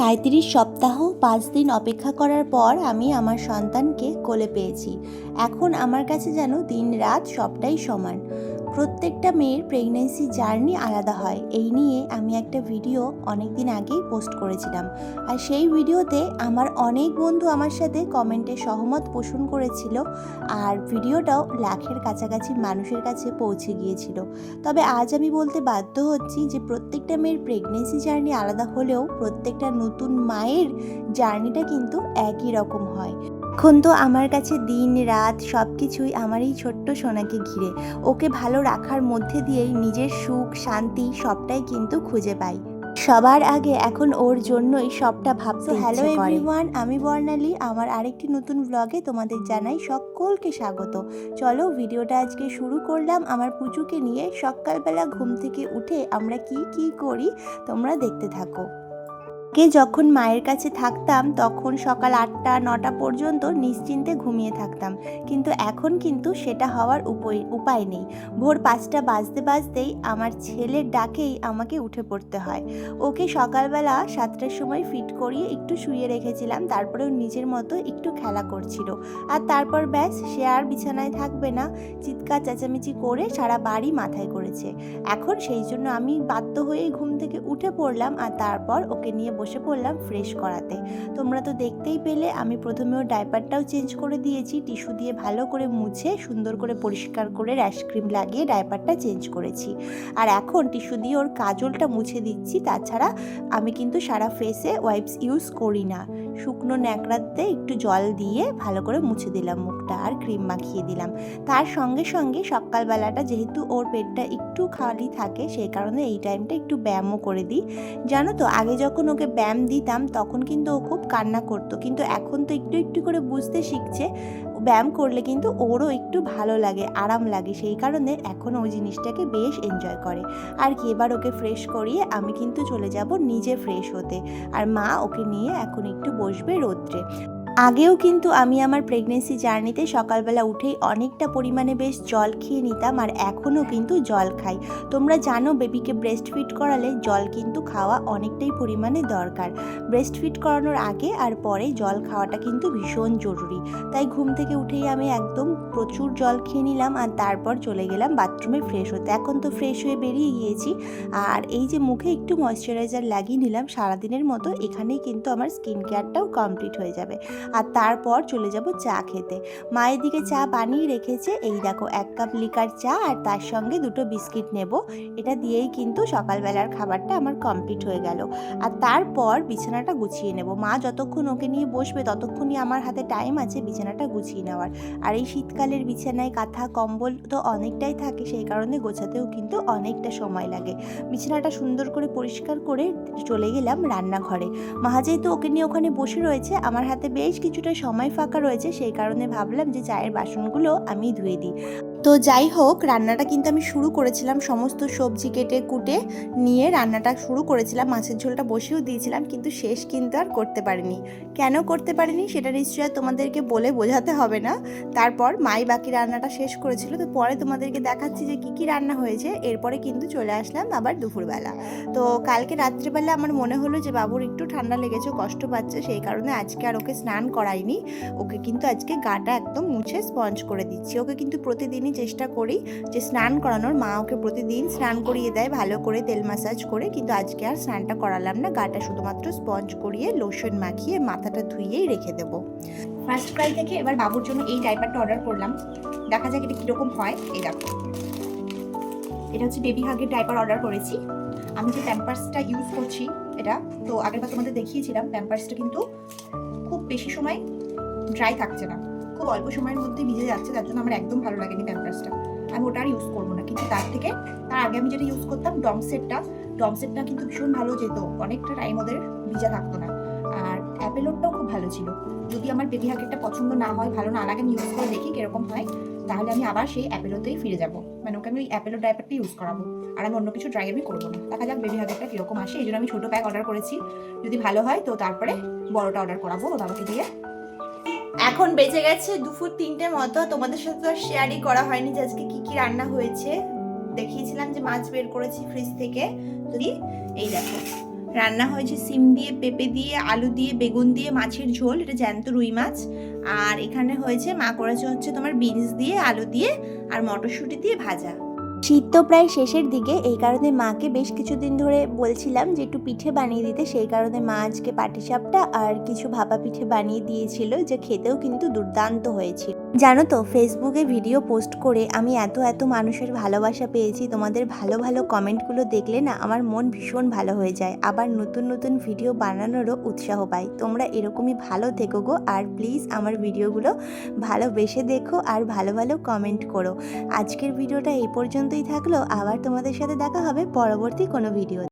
সাঁত্রিশ সপ্তাহ পাঁচ দিন অপেক্ষা করার পর আমি আমার সন্তানকে কোলে পেয়েছি। এখন আমার কাছে যেন দিন রাত সবটাই সমান। প্রত্যেকটা মেয়ের প্রেগনেন্সি জার্নি আলাদা হয়। এই নিয়ে আমি একটা ভিডিও অনেক দিন আগেই পোস্ট করেছিলাম। আর সেই ভিডিওতে আমার অনেক বন্ধু আমার সাথে কমেন্টে সহমত পোষণ করেছিল আর ভিডিওটাও লাখের কাছাকাছি মানুষের কাছে পৌঁছে গিয়েছিল। তবে আজ আমি বলতে বাধ্য হচ্ছি যে প্রত্যেকটা মেয়ের প্রেগনেন্সি জার্নি আলাদা হলেও প্রত্যেকটা নতুন মায়ের জার্নিটা কিন্তু একই রকম হয়। এখন তো আমার কাছে দিন রাত সব কিছুই আমার এই ছোট্ট সোনাকে ঘিরে। ওকে ভালো রাখার মধ্যে দিয়েই নিজের সুখ শান্তি সবটাই কিন্তু খুঁজে পাই। সবার আগে এখন ওর জন্যই সবটা ভাবতে হ্যালো এভরিওয়ান আমি বর্ণালী। আমার আরেকটি নতুন ব্লগে তোমাদের জানাই সকলকে স্বাগত। চলো ভিডিওটা আজকে শুরু করলাম। আমার পুচুকে নিয়ে সকালবেলা ঘুম থেকে উঠে আমরা কি কি করি তোমরা দেখতে থাকো। আগে যখন মায়ের কাছে থাকতাম, তখন সকাল আটটা, নটা পর্যন্ত নিশ্চিন্তে ঘুমিয়ে থাকতাম। কিন্তু এখন কিন্তু সেটা হওয়ার উপায় নেই। ভোর পাঁচটা বাজতে বাজতেই আমার ছেলের ডাকেই আমাকে উঠে পড়তে হয়। ওকে সকালবেলা সাতটার সময় ফিট করিয়ে একটু শুয়ে রেখেছিলাম তারপরে নিজের মতো একটু খেলা করছিল। আর তারপর ব্যাস, সে আর বিছানায় থাকবে না। চিৎকার, চেঁচামেচি করে সারা বাড়ি মাথায় করেছে। এখন সেই জন্য আমি বাধ্য হয়ে ঘুম থেকে উঠে পড়লাম আর তারপর ওকে নিয়ে বসে পড়লাম ফ্রেশ করাতে। তোমরা তো দেখতেই পেলে, আমি প্রথমে ওর ডাইপারটাও চেঞ্জ করে দিয়েছি টিস্যু দিয়ে ভালো করে মুছে, সুন্দর করে পরিষ্কার করে র্যাশ ক্রিম লাগিয়ে ডাইপারটা চেঞ্জ করেছি। আর এখন টিস্যু দিয়ে ওর কাজলটা মুছে দিচ্ছি, তাছাড়া আমি কিন্তু সারা ফেসে ওয়াইপস ইউজ করি না। শুকনো ন্যাকড়াতে একটু জল দিয়ে ভালো করে মুছে দিলাম মুখটা আর ক্রিম মাখিয়ে দিলাম। তার সঙ্গে সঙ্গে সকালবেলাটা যেহেতু ওর পেটটা একটু খালি থাকে, সেই কারণে এই টাইমটা একটু ব্যায়ামও করে দিই। জানো তো, আগে যখন ওকে ব্যায়াম দিতাম, তখন কিন্তু ও খুব কান্না করতো। কিন্তু এখন তো একটু একটু করে বুঝতে শিখছে, ব্যায়াম করলে কিন্তু ওরও একটু ভালো লাগে, আরাম লাগে। সেই কারণে এখন ওই জিনিসটাকে বেশ এনজয় করে। আর কি, এবার ওকে ফ্রেশ করিয়ে আমি কিন্তু চলে যাব নিজে ফ্রেশ হতে। আর মা ওকে নিয়ে এখন একটু বসবে রোদ্রে। আগেও কিন্তু আমি আমার প্রেগনেন্সি জার্নিতে সকালবেলা উঠেই অনেকটা পরিমাণে বেশ জল খেয়ে নিতাম আর এখনও কিন্তু জল খাই। তোমরা জানো বেবিকে ব্রেস্ট ফিট করালে জল কিন্তু খাওয়া অনেকটাই পরিমাণে দরকার। ব্রেস্ট ফিট করানোর আগে আর পরে জল খাওয়াটা কিন্তু ভীষণ জরুরি। তাই ঘুম থেকে উঠেই আমি একদম প্রচুর জল খেয়ে নিলাম আর তারপর চলে গেলাম বাথরুমে ফ্রেশ হতে। এখন তো ফ্রেশ হয়ে বেরিয়ে গিয়েছি আর এই যে মুখে একটু ময়শ্চারাইজার লাগিয়ে নিলাম, সারাদিনের মতো এখানেই কিন্তু আমার স্কিন কেয়ারটাও কমপ্লিট হয়ে যাবে। আর তারপর চলে যাব চা খেতে। মায়ের দিকে চা বানিয়ে রেখেছে, এই দেখো এক কাপ লিকার চা আর তার সঙ্গে দুটো বিস্কিট নেব। এটা দিয়েই কিন্তু সকালবেলার খাবারটা আমার কমপ্লিট হয়ে গেল। আর তারপর বিছানাটা গুছিয়ে নেব। মা যতক্ষণ ওকে নিয়ে বসবে ততক্ষণই আমার হাতে টাইম আছে বিছানাটা গুছিয়ে নেওয়ার। আর এই শীতকালের বিছানায় কাঁথা, কম্বল তো অনেকটাই থাকে, সেই কারণে গোছাতেও কিন্তু অনেকটা সময় লাগে। বিছানাটা সুন্দর করে পরিষ্কার করে চলে গেলাম রান্নাঘরে। মা যেহেতু ওকে নিয়ে ওখানে বসে রয়েছে। আমার হাতে বেশ কিছুটা সময় ফাঁকা রয়েছে সেই কারণে ভাবলাম যে চায়ের বাসনগুলো আমি ধুয়ে দিই। তো যাই হোক, রান্নাটা কিন্তু আমি শুরু করেছিলাম সমস্ত সবজি কেটে কুটে নিয়ে রান্নাটা শুরু করেছিলাম। মাছের ঝোলটা বসেও দিয়েছিলাম, কিন্তু শেষ কিন্তু আর করতে পারিনি। কেন করতে পারিনি সেটা নিশ্চয়ই তোমাদেরকে বলে বোঝাতে হবে না। তারপর মাই বাকি রান্নাটা শেষ করেছিল, তো পরে তোমাদেরকে দেখাচ্ছি যে কী কী রান্না হয়েছে। এরপরে কিন্তু চলে আসলাম আবার দুপুরবেলা। তো কালকে রাত্রিবেলা আমার মনে হলো যে বাবুর একটু ঠান্ডা লেগেছে, কষ্ট পাচ্ছে, সেই কারণে আজকে আর ওকে স্নান করাইনি। ওকে কিন্তু আজকে গাটা একদম মুছে স্পঞ্জ করে দিচ্ছি। ওকে কিন্তু প্রতিদিনই চেষ্টা করি যে স্নান করানোর। মা ওকে প্রতিদিন স্নান করিয়ে দেয়, ভালো করে তেল মাসাজ করে। কিন্তু আজকে আর স্নানটা করালাম না। গাটা শুধুমাত্র স্পঞ্জ করিয়ে লোশন মাখিয়ে, মাথাটা ধুইয়েই রেখে দেবো। ফার্স্ট ক্রাই থেকে এবার বাবুর জন্য এই ডাইপারটা অর্ডার করলাম। দেখা যাক এটা কীরকম হয়। এই দেখো। এটা হচ্ছে বেবি হাগের ডাইপার অর্ডার করেছি। আমি যে প্যাম্পার্সটা ইউজ করছি এটা, তো আগেরবার তোমাদের দেখিয়েছিলাম প্যাম্পার্সটা কিন্তু খুব বেশি সময় ড্রাই থাকছে না। খুব অল্প সময়ের মধ্যে ভিজে যাচ্ছে, তার জন্য আমার একদম ভালো লাগেনি প্যাম্পার্সটা আমি ওটা আর ইউজ করব না। কিন্তু তার থেকে, তার আগে আমি যেটা ইউজ করতাম ডমসেটটা ডমসেটটা কিন্তু ভীষণ ভালো যেত। অনেকটা টাইম ওদের ভিজা থাকতো না। আর অ্যাপেলোরটাও খুব ভালো ছিল। যদি আমার বেবি হাগেরটা পছন্দ না হয়, ভালো না লাগে, আমি ইউজ করে দেখি কীরকম হয়, তাহলে আমি আবার সেই অ্যাপেলোতেই ফিরে যাব। মানে ওকে আমি ওই অ্যাপেলো ডাইপারটা ইউজ করাবো। আর আমি অন্য কিছু ট্রাই আমি করব না। দেখা যাক বেবি হাগেরটা কীরকম আসে। এই জন্য আমি ছোটো প্যাক অর্ডার করেছি। যদি ভালো হয়, তো তারপরে বড়টা অর্ডার করাবো। ও বাবাকে দিয়ে এখন বেজে গেছে দুপুর তিনটে মতো। তোমাদের সাথে আর শেয়ারই করা হয়নি যে আজকে কি কি রান্না হয়েছে। দেখিয়েছিলাম যে মাছ বের করেছি ফ্রিজ থেকে। যদি এই দেখো, রান্না হয়েছে সিম দিয়ে, পেঁপে দিয়ে, আলু দিয়ে, বেগুন দিয়ে, মাছের ঝোল, এটা জ্যান্ত রুই মাছ। আর এখানে হয়েছে মা করেছে হচ্ছে তোমার বিনস দিয়ে, আলু দিয়ে, আর মটরশুঁটি দিয়ে ভাজা। শীত তো প্রায় শেষের দিকে, এই কারণে মাকে বেশ কিছুদিন ধরে বলছিলাম যে একটু পিঠে বানিয়ে দিতে। সেই কারণে মা আজকে পাটিসাপটা আর কিছু ভাপা পিঠে বানিয়ে দিয়েছিল, যে খেতেও কিন্তু দুর্দান্ত হয়েছিল। জানো তো ফেসবুকে ভিডিও পোস্ট করে আমি এত এত মানুষের ভালোবাসা পেয়েছি, তোমাদের ভালো ভালো কমেন্টগুলো দেখলে না আমার মন ভীষণ ভালো হয়ে যায়। আবার নতুন নতুন ভিডিও বানানোরও উৎসাহ পাই। তোমরা এরকমই ভালো থেকো গো, আর প্লিজ আমার ভিডিওগুলো ভালোবেসে দেখো আর ভালো ভালো কমেন্ট করো। আজকের ভিডিওটা এই পর্যন্তই থাকল, আবার তোমাদের সাথে দেখা হবে পরবর্তী কোনো ভিডিও